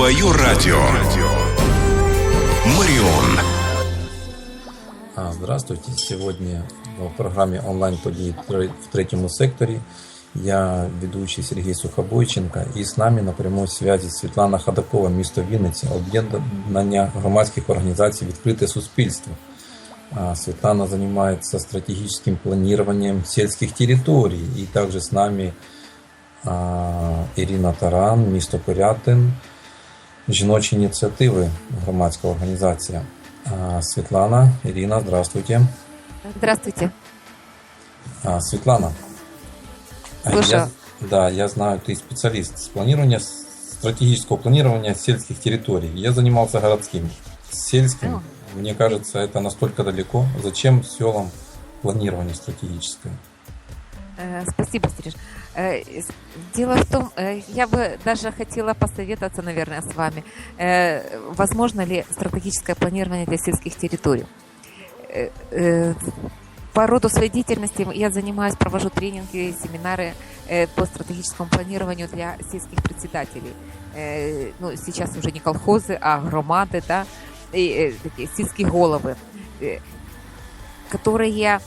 Свое радио. Марион. А, Здравствуйте. Сегодня в программе онлайн події в третьому секторі. Я ведущий Сергій Сухобойченко і з нами на прямой связі Світлана Ходакова, місто Вінниці, об'єднання громадських організацій «Відкрите суспільство». А, Светлана занимается стратегическим планированием сельских территорий. И также с нами а, Ірина Таран, місто Пирятин, жіночі ініціативи, громадська організація. А, Светлана, Ирина, здравствуйте. Здравствуйте. А, Светлана, а Слушаю. я, да, я знаю, ты специалист с планирования, стратегического планирования сельских территорий. Я занимался городским. Сельским, А. мне кажется, это настолько далеко. Зачем селам планирование стратегическое? Э, Спасибо, Сереж. Э, Дело в том, э, я бы даже хотела посоветоваться, наверное, с вами, э, возможно ли стратегическое планирование для сельских территорий. По роду своей деятельности я занимаюсь, провожу тренинги, семинары по стратегическому планированию для сельских председателей. Ну, сейчас уже не колхозы, а громады, да, и такие сельские головы, которые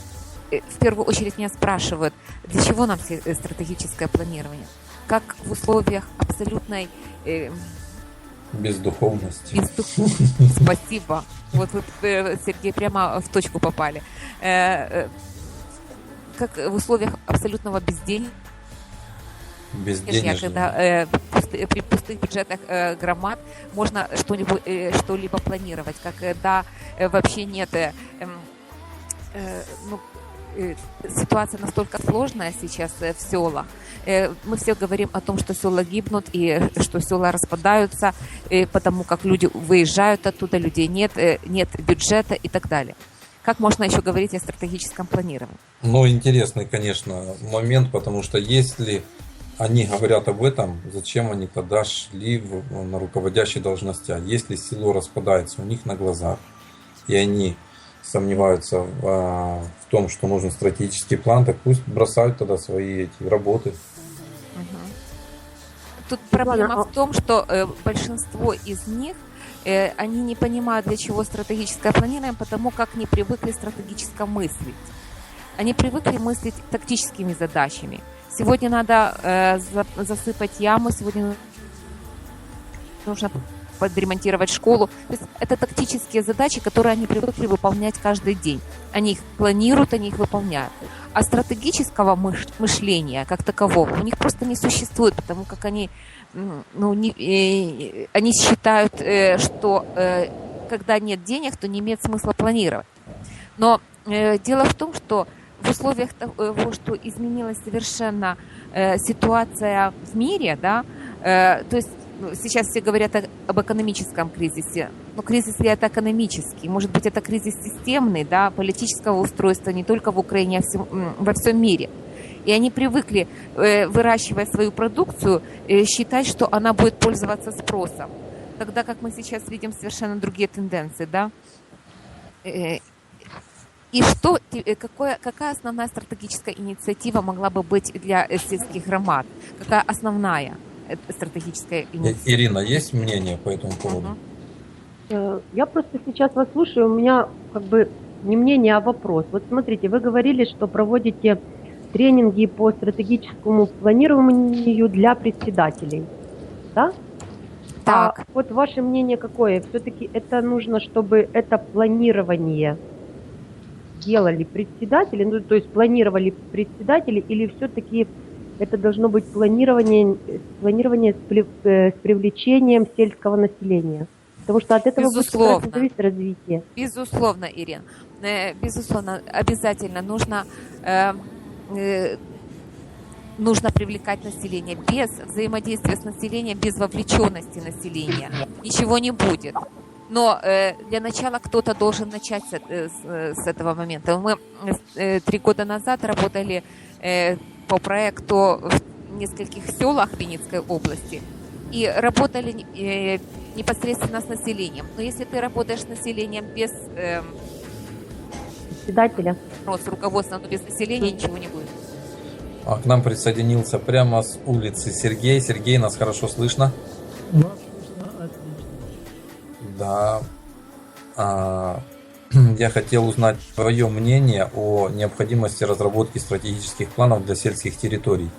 в первую очередь меня спрашивают, для чего нам э, стратегическое планирование? Как в условиях абсолютной э, Бездуховности. бездуховности. Спасибо. Вот вы, э, Сергей, прямо в точку попали. Э, э, Как в условиях абсолютного безделья, Безденежье. когда э, пусты- при пустых бюджетах э, громад можно что-нибудь, э, что-либо планировать, как э, э, вообще нет, э, эм, э, ну, э, ситуация настолько сложная сейчас э, в селах. Э, Мы все говорим о том, что села гибнут и э, что села распадаются, э, потому как люди выезжают оттуда, людей нет, э, нет бюджета и так далее. Как можно еще говорить о стратегическом планировании? Ну, интересный, конечно, момент, потому что если они говорят об этом, зачем они тогда шли в- на руководящие должности? А Если село распадается у них на глазах, и они сомневаются в, а, в том, что нужен стратегический план, так пусть бросают тогда свои эти работы. Тут проблема в том, что э, большинство из них э, они не понимают, для чего стратегическое планирование, потому как не привыкли стратегически мыслить. Они привыкли мыслить тактическими задачами. Сегодня надо э, за- засыпать яму, сегодня нужно подремонтировать школу. То есть это тактические задачи, которые они привыкли выполнять каждый день. Они их планируют, они их выполняют. А стратегического мыш- мышления как такового у них просто не существует, потому как они, ну, не, э, они считают, э, что э, когда нет денег, то не имеет смысла планировать. Но э, дело в том, что в условиях того, что изменилась совершенно э, ситуация в мире, да, э, то есть ну, сейчас все говорят о- об экономическом кризисе, но кризис ли это экономический? Может быть, это кризис системный, да, политического устройства не только в Украине, а всем- во всем мире. И они привыкли, э, выращивая свою продукцию, э, считать, что она будет пользоваться спросом. Тогда как мы сейчас видим совершенно другие тенденции, да. Э, И что, какое, какая основная стратегическая инициатива могла бы быть для сельских громад? Какая основная стратегическая инициатива? Ирина, есть мнение по этому поводу? Э, Я просто сейчас вас слушаю, у меня как бы не мнение, а вопрос. Вот смотрите, вы говорили, что проводите тренинги по стратегическому планированию для председателей, да? Так. А вот ваше мнение какое? Все-таки это нужно, чтобы это планирование делали председатели, ну то есть планировали председатели, или все-таки это должно быть планирование, планирование с, э, с привлечением сельского населения? Потому что от этого будет Безусловно. зависит развитие. Безусловно, Ирина. Э, Безусловно, обязательно нужно э, нужно привлекать население. Без взаимодействия с населением, без вовлеченности населения ничего не будет. Но э, для начала кто-то должен начать с, э, с, с этого момента. Мы э, три года назад работали э, по проекту в нескольких селах Винницкой области и работали э, непосредственно с населением. Но если ты работаешь с населением без э, Председателя. с руководством, но без населения ничего не будет. А к нам присоединился прямо с улицы Сергей. Сергей, нас хорошо слышно? Вас слышно Да. А, я хотел узнать твое мнение о необходимости разработки стратегических планов для сельских территорий.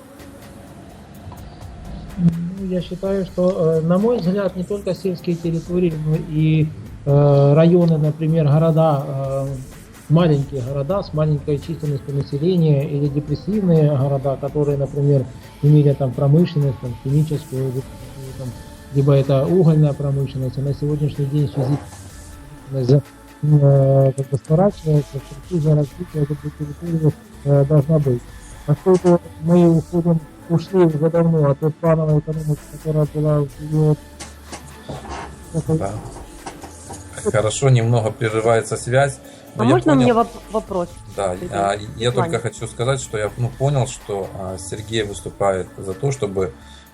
Ну, я считаю, что, э, на мой взгляд, не только сельские территории, но и э, районы, например, города, э, маленькие города с маленькой численностью населения или депрессивные города, которые, например, имели там промышленность, там, химическую, либо это угольная промышленность, а на сегодняшний день в связи э, как бы сворачивается, стратегия развития этой территории э, должна быть. Поскольку мы уходим, ушли уже давно от той плановой экономики, которая была в Да. Хорошо, немного прерывается связь. но А я можно понял- мне воп- вопрос? Да, я Светлане. только хочу сказать, что я ну, понял, что а, Сергей выступает за то, чтобы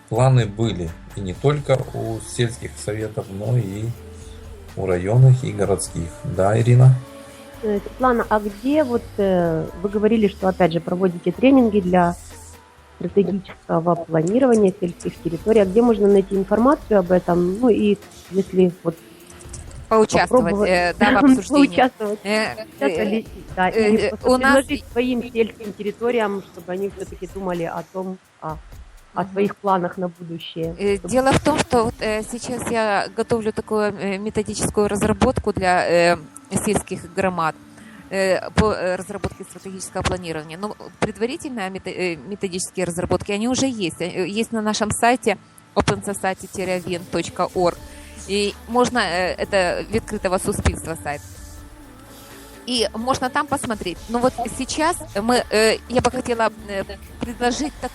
планы были и не только у сельских советов, но и у районных и городских. Да, Ирина? Э, Светлана, а где вот э, вы говорили, что опять же проводите тренинги для стратегического планирования сельских территорий, а где можно найти информацию об этом? Ну и если вот Поучаствовать э, да, в обсуждении. поучаствовать, Э, да, у нас- предложить своим сельским территориям, чтобы они все-таки думали о том, о, о своих планах на будущее. Э, Дело в том, что вот, э, сейчас я готовлю такую э, методическую разработку для сельских громад по разработке стратегического планирования. Но предварительные мето- э, методические разработки, они уже есть. Есть на нашем сайте opensociety-win.org. И можно, это відкритого суспільства сайт. И можно там посмотреть. Но вот сейчас мы, я бы хотела предложить так,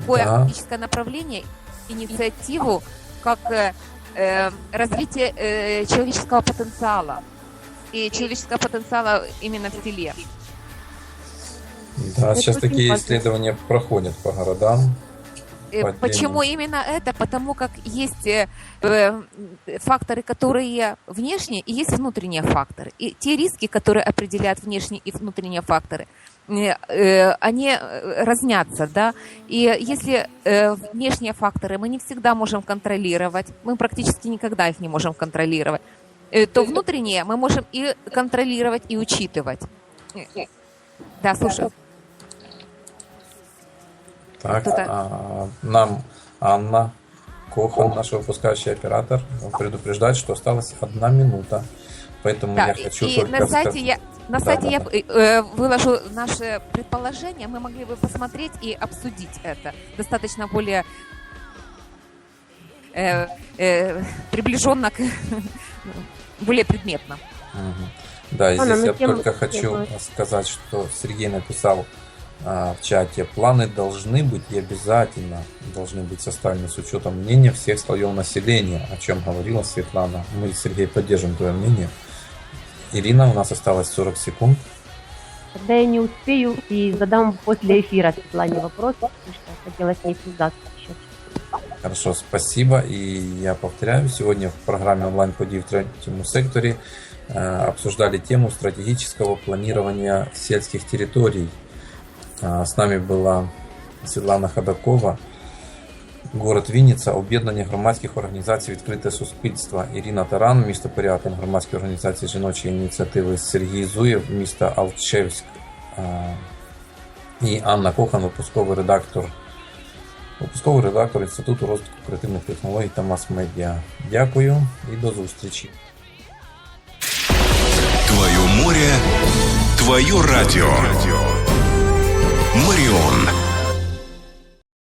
такое Да. практическое направление, инициативу, как э, э, развитие э, человеческого потенциала. И человеческого потенциала именно в селе. Да, Это сейчас такие важно. исследования проходят по городам. Э, По Почему именно это? Потому как есть э, э, факторы, которые внешние, и есть внутренние факторы. И те риски, которые определяют внешние и внутренние факторы, они э, разнятся, да. И если э, внешние факторы мы не всегда можем контролировать, мы практически никогда их не можем контролировать, э, то внутренние мы можем и контролировать, и учитывать. Э, Да, слушаю. Так, а, нам Анна Кохан, наш выпускающий оператор, предупреждает, что осталась одна минута. Поэтому Да, я хочу и только на сайте сказать- я на Да, сайте да, я да. э, выложу наши предположения, мы могли бы посмотреть и обсудить это достаточно более э, э, приближенно к более предметно. Мгм. Да, и Анна, здесь ну я тем- только хочу тема- сказать, что Сергей написал а, в чате, планы должны быть и обязательно должны быть составлены с учетом мнения всех слоев населения, о чем говорила Светлана. Мы, Сергей, поддержим твое мнение. Ирина, у нас осталось 40 секунд. Тогда я не успею и задам после эфира Светлане вопрос, потому что хотела с ней связаться еще. Хорошо, спасибо. И я повторяю, сегодня в программе онлайн-подій в третьем секторе э, обсуждали тему стратегического планирования сельских территорий. А, С нами была Светлана Ходакова, город Вінниця, об'єднання громадських організацій Відкрите суспільство. Ірина Таран, місто Порятин, громадські організації жіночої ініціативи Сергій Зуєв, місто Алчевськ. І Анна Кохан, випусковий редактор Випусковий редактор Інституту розвитку креативних технологій та мас-медіа. Дякую і до зустрічі. Твое море, твое радио. Марион.